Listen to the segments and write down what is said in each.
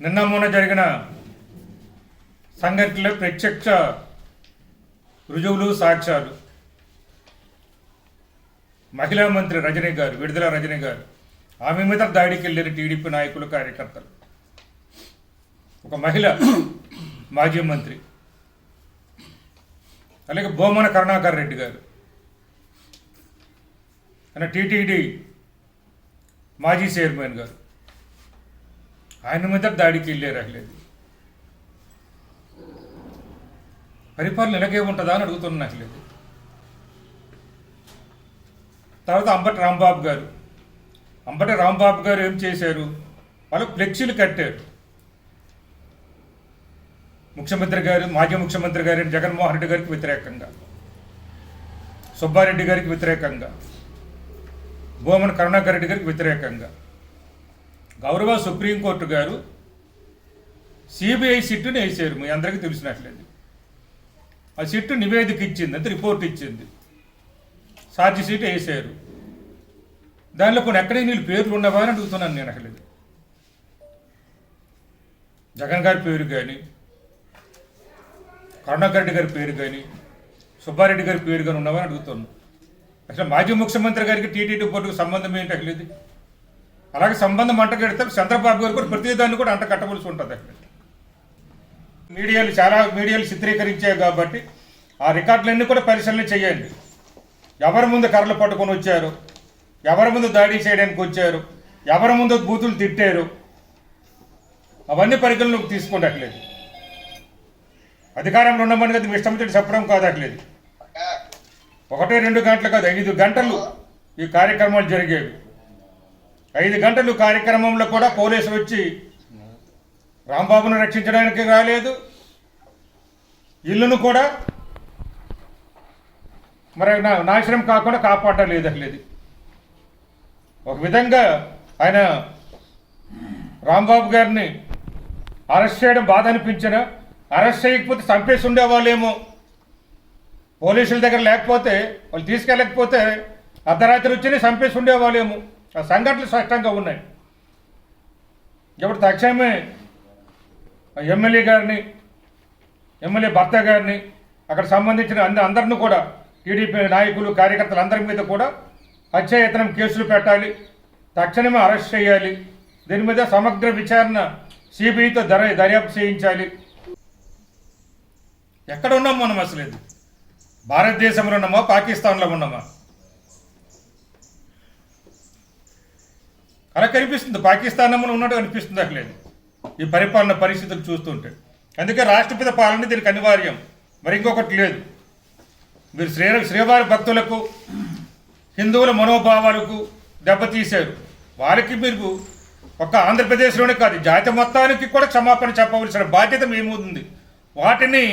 నిన్న మొన్న జరిగిన సంఘటనలో ప్రత్యక్ష రుజువులు సాక్ష్యాలు. మహిళా మంత్రి రజనీ గారు విడుదల రజనీ గారు ఆమె మీద దాడికి వెళ్ళిన టీడీపీ నాయకులు కార్యకర్తలు. ఒక మహిళ మాజీ మంత్రి. అలాగే బోమన కరుణాకర్ రెడ్డి గారు. ఆయన టీటీడీ మాజీ చైర్మన్ గారు. ఆయన మీద దాడికి వెళ్ళారు అసలేదు పరిపాలన ఇలాగే ఉంటుందా అని అడుగుతున్నా లేదు. తర్వాత అంబటి రాంబాబు గారు. అంబటి రాంబాబు గారు ఏం చేశారు? వాళ్ళు ఫ్లెక్సీలు కట్టారు. ముఖ్యమంత్రి గారు మాజీ ముఖ్యమంత్రి గారు జగన్మోహన్ రెడ్డి గారికి వ్యతిరేకంగా. సుబ్బారెడ్డి గారికి వ్యతిరేకంగా. భూమన్ కరుణాకర్ రెడ్డి గారికి వ్యతిరేకంగా. గౌరవ సుప్రీంకోర్టు గారు సిబిఐ సిట్టుని వేసారు. మీ అందరికీ తెలిసినట్లేదు ఆ సిట్టు నివేదిక ఇచ్చింది అంటే రిపోర్ట్ ఇచ్చింది. సాక్షి సీట్ వేసారు. దానిలో కొన్ని ఎక్కడే నీళ్ళు పేర్లు ఉన్నవా అని అడుగుతున్నాను నేను అసలు. జగన్ గారి పేరు కానీ కరుణాకర్ రెడ్డి గారి పేరు కానీ సుబ్బారెడ్డి గారి పేరు కానీ ఉన్నవా అని అడుగుతున్నాను. అసలు మాజీ ముఖ్యమంత్రి గారికి టీటీడీ బోర్డుకు సంబంధం ఏంటి అసలు అలాగే సంబంధం అంటగడితే చంద్రబాబు గారు కూడా ప్రతి దాన్ని కూడా అంట కట్టవలసి ఉంటుంది. మీడియాలు చాలా మీడియాలు చిత్రీకరించాయి కాబట్టి ఆ రికార్డులన్నీ కూడా పరిశీలన చేయండి. ఎవరి ముందు కర్రలు పట్టుకొని వచ్చారు? ఎవరి ముందు దాడి చేయడానికి వచ్చారు? ఎవరి ముందు బూతులు తిట్టారు? అవన్నీ పరిగణలోకి తీసుకోండి అట్లేదు. అధికారంలో ఉండమని కదా మీ ఇష్టం చెప్పడం కాదు అట్లేదు. రెండు గంటలు కాదు ఐదు గంటలు ఈ కార్యక్రమాలు జరిగేవి. ఐదు గంటలు కార్యక్రమంలో కూడా పోలీసులు వచ్చి రాంబాబును రక్షించడానికి రాలేదు. ఇల్లును కూడా మరి నా- నాశనం కాకుండా కాపాడడం లేదు అసలు ఒక విధంగా ఆయన రాంబాబు గారిని అరెస్ట్ చేయడం బాధ అనిపించిన అరెస్ట్ చేయకపోతే చంపేసి ఉండేవాళ్ళేమో. పోలీసుల దగ్గర లేకపోతే వాళ్ళు తీసుకెళ్ళకపోతే అర్ధరాత్రి వచ్చి చంపేసి ఉండేవాళ్ళేమో. ఆ సంఘటనలు స్పష్టంగా ఉన్నాయి. ఇప్పుడు తక్షణమే ఎమ్మెల్యే గారిని ఎమ్మెల్యే భర్త గారిని అక్కడ సంబంధించిన అంద అందరిని కూడా టీడీపీ నాయకులు కార్యకర్తలు అందరి మీద కూడా హత్యాయత్నం కేసులు పెట్టాలి. తక్షణమే అరెస్ట్ చేయాలి. దీని మీద సమగ్ర విచారణ సిబిఐతో దర దర్యాప్తు చేయించాలి. ఎక్కడ ఉన్నాం మనం అసలు? ఇది భారతదేశంలో ఉన్నామా? పాకిస్తాన్లో ఉన్నామా? అలా కనిపిస్తుంది. పాకిస్తాన్ అమ్మను ఉన్నట్టు కనిపిస్తుంది అట్లేదు ఈ పరిపాలన పరిస్థితులు చూస్తుంటే. అందుకే రాష్ట్రపిత పాలన దీనికి అనివార్యం. మరి ఇంకొకటి లేదు. మీరు శ్రీ శ్రీవారి భక్తులకు హిందువుల మనోభావాలకు దెబ్బతీశారు వారికి మీరు ఒక ఆంధ్రప్రదేశ్లోనే కాదు జాతి మొత్తానికి కూడా క్షమాపణ చెప్పవలసిన బాధ్యత మేముంది వాటిని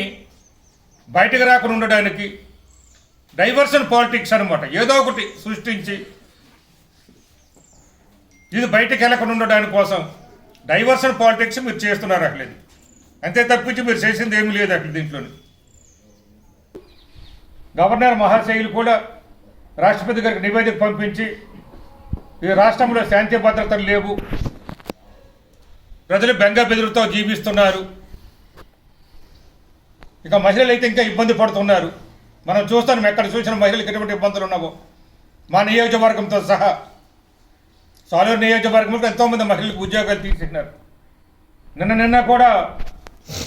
బయటకు రాకుండా ఉండడానికి డైవర్షన్ పాలిటిక్స్ అనమాట ఏదో ఒకటి సృష్టించి ఇది బయటకు వెళ్ళకుండా ఉండడానికి కోసం డైవర్షన్ పాలిటిక్స్ మీరు చేస్తున్నారు అక్కడ అంతే తప్పించి మీరు చేసింది ఏమీ లేదు అక్కడ దీంట్లోని. గవర్నర్ మహాశైలు కూడా రాష్ట్రపతి గారికి నివేదిక పంపించి ఈ రాష్ట్రంలో శాంతి భద్రతలు లేవు. ప్రజలు బెంగ బెదురుతో జీవిస్తున్నారు. ఇక మహిళలు అయితే ఇంకా ఇబ్బంది పడుతున్నారు. మనం చూస్తాం ఎక్కడ చూసిన మహిళలకు ఎటువంటి ఇబ్బందులు ఉన్నావో మా నియోజకవర్గంతో సహా సాలూరు నియోజకవర్గంలో ఎంతోమంది మహిళలకు ఉద్యోగాలు తీసినారు నిన్న నిన్న కూడా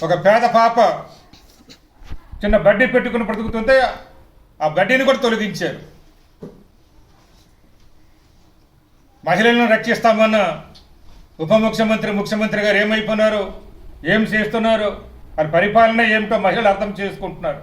ఒక పేద పాప చిన్న బడ్డీ పెట్టుకుని బ్రతుకుతుంటే ఆ బడ్డీని కూడా తొలగించారు. మహిళలను రక్షిస్తామన్న ఉప ముఖ్యమంత్రి ముఖ్యమంత్రి గారు ఏమైపోయినారు ఏం చేస్తున్నారు? వారి పరిపాలన ఏమిటో మహిళలు అర్థం చేసుకుంటున్నారు.